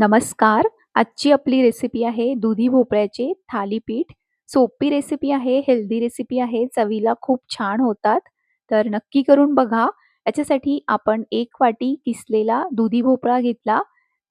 नमस्कार. आजची आपली रेसिपी आहे दुधी भोपळ्याचे थालीपीठ. सोपी रेसिपी आहे हेल्दी रेसिपी आहे चवीला खूप छान होतात. तर नक्की करून बघा. याच्यासाठी आपण एक वाटी किसलेला दुधी भोपळा घेतला.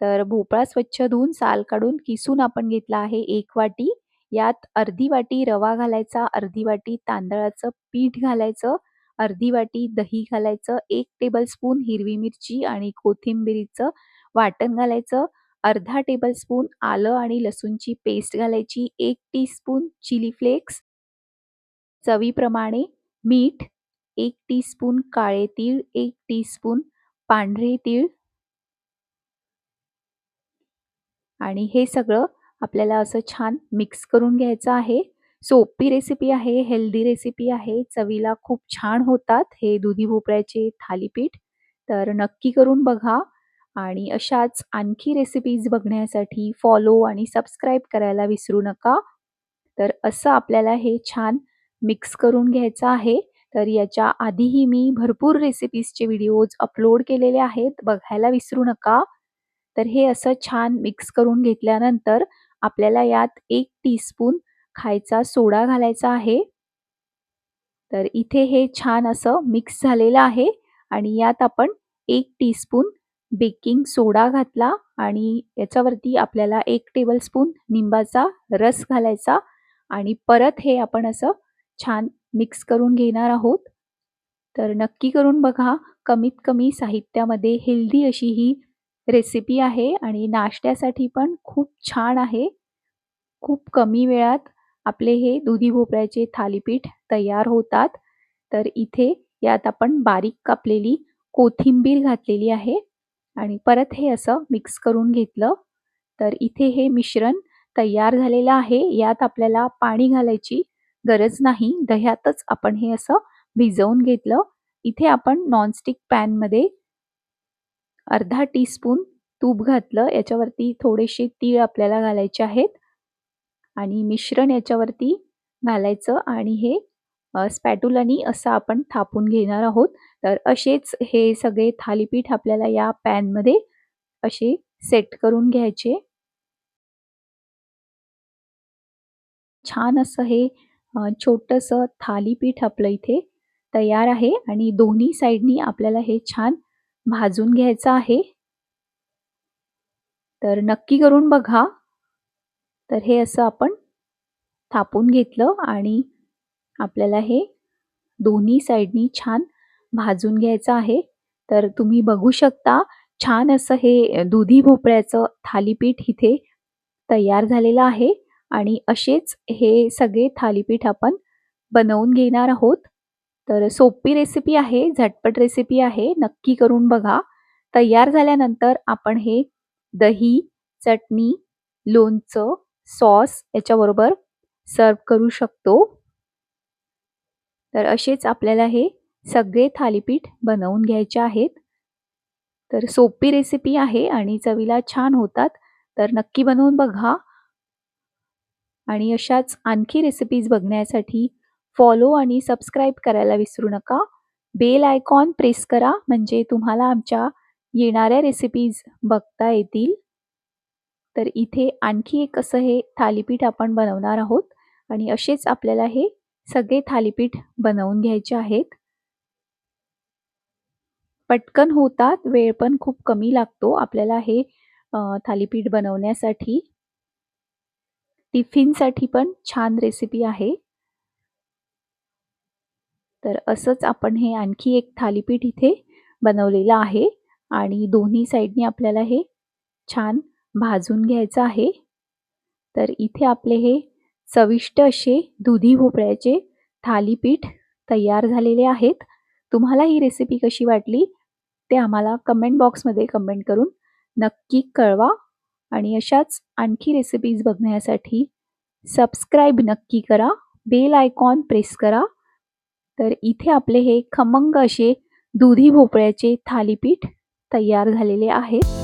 तर भोपळा स्वच्छ धुवून साल काढून किसून आपण घेतला आहे एक वाटी. यात अर्धी वाटी रवा घालायचा अर्धी वाटी तांदळाचं पीठ घालायचं अर्धी वाटी दही घालायचं एक टेबलस्पून हिरवी मिरची आणि कोथिंबिरीचं वाटण घालायचं. अर्धा टेबलस्पून आलं आणि लसूणची पेस्ट घालायची एक टीस्पून चिली फ्लेक्स चवीप्रमाणे मीठ एक टीस्पून काळे तीळ एक टीस्पून पांढरे तीळ आणि हे सगळं आपल्याला असं छान मिक्स करून घ्यायचं आहे. सोपी रेसिपी आहे हेल्दी रेसिपी आहे चवीला खूप छान होतात हे दुधी भोपळ्याचे थालीपीठ. तर नक्की करून बघा. आणि अशाच आणखी रेसिपीज बघण्यासाठी फॉलो आणि सबस्क्राईब करायला विसरू नका. तर असं आपल्याला हे छान मिक्स करून घ्यायचं आहे. तर याच्या आधीही मी भरपूर रेसिपीजचे व्हिडिओज अपलोड केलेले आहेत. बघायला विसरू नका. तर हे असं छान मिक्स करून घेतल्यानंतर आपल्याला यात एक टीस्पून खायचा सोडा घालायचा आहे. तर इथे हे छान असं मिक्स झालेलं आहे. आणि यात आपण एक टीस्पून बेकिंग सोडा घातला आणि याच्यावरती आपल्याला एक टेबलस्पून निंबाचा रस घालायचा आणि परत हे आपण असं छान मिक्स करून घेणार आहोत. तर नक्की करून बघा कमीत कमी साहित्यामध्ये हेल्दी अशी ही रेसिपी आहे आणि नाश्त्यासाठी पण खूप छान आहे. खूप कमी वेळात आपले हे दुधी भोपळ्याचे थालीपीठ तयार होतात. तर इथे यात आपण बारीक कापलेली कोथिंबीर घातलेली आहे. आणि परत हे असं मिक्स करून घेतलं. तर इथे हे मिश्रण तयार झालेलं आहे. यात आपल्याला पाणी घालायची गरज नाही. दह्यातच आपण हे असं भिजवून घेतलं. इथे आपण नॉनस्टिक पॅनमध्ये अर्धा टीस्पून तूप घातलं. याच्यावरती थोडेसे तीळ आपल्याला घालायचे आहेत. आणि मिश्रण याच्यावरती घालायचं आणि हे स्पॅटुलानी असं आपण थापून घेणार आहोत. तर असेच हे सगळे थालीपीठ आपल्याला या पॅनमध्ये असे सेट करून घ्यायचे. छान असं हे छोटंसं थालीपीठ आपलं इथे तयार आहे आणि दोन्ही साईडनी आपल्याला हे छान भाजून घ्यायचं आहे. तर नक्की करून बघा. तर हे असं आपण थापून घेतलं आणि आपल्याला हे दोन्ही साईडनी छान भाजून घ्यायचं आहे. तर तुम्ही बघू शकता छान असं हे दुधी भोपळ्याचं थालीपीठ इथे तयार झालेलं आहे. आणि असेच हे सगळे थालीपीठ आपण बनवून घेणार आहोत. तर सोपी रेसिपी आहे झटपट रेसिपी आहे नक्की करून बघा. तयार झाल्यानंतर आपण हे दही चटणी लोणचं सॉस याच्याबरोबर सर्व करू शकतो. तर असेच आपल्याला हे सगळे थालीपीठ बनवून घ्यायचे आहेत. तर सोपी रेसिपी आहे आणि चवीला छान होतात. तर नक्की बनवून बघा. आणि अशाच आणखी रेसिपीज बघण्यासाठी फॉलो आणि सबस्क्राईब करायला विसरू नका. बेल आयकॉन प्रेस करा म्हणजे तुम्हाला आमच्या येणाऱ्या रेसिपीज बघता येतील. तर इथे आणखी एक असं हे थालीपीठ आपण बनवणार आहोत. आणि असेच आपल्याला हे सगळे थालीपीठ बनवून घ्यायचे आहेत. पटकन होतात वेळ पण खूप कमी लागतो आपल्याला हे थालीपीठ बनवण्यासाठी. टिफिनसाठी पण छान रेसिपी आहे. तर असंच आपण हे आणखी एक थालीपीठ इथे बनवलेलं आहे आणि दोन्ही साईडने आपल्याला हे छान भाजून घ्यायचं आहे. तर इथे आपले हे चविष्ट असे दुधी भोपळ्याचे थालीपीठ तयार झालेले आहेत. तुम्हाला ही रेसिपी कशी वाटली? ते आम्हाला कमेंट बॉक्समध्ये कमेंट करून नक्की कळवा. आणि अशाच आणखी रेसिपीज बघण्यासाठी सबस्क्राईब नक्की करा. बेल आयकॉन प्रेस करा. तर इथे आपले हे खमंग असे दुधी भोपळ्याचे थालीपीठ तयार झालेले आहेत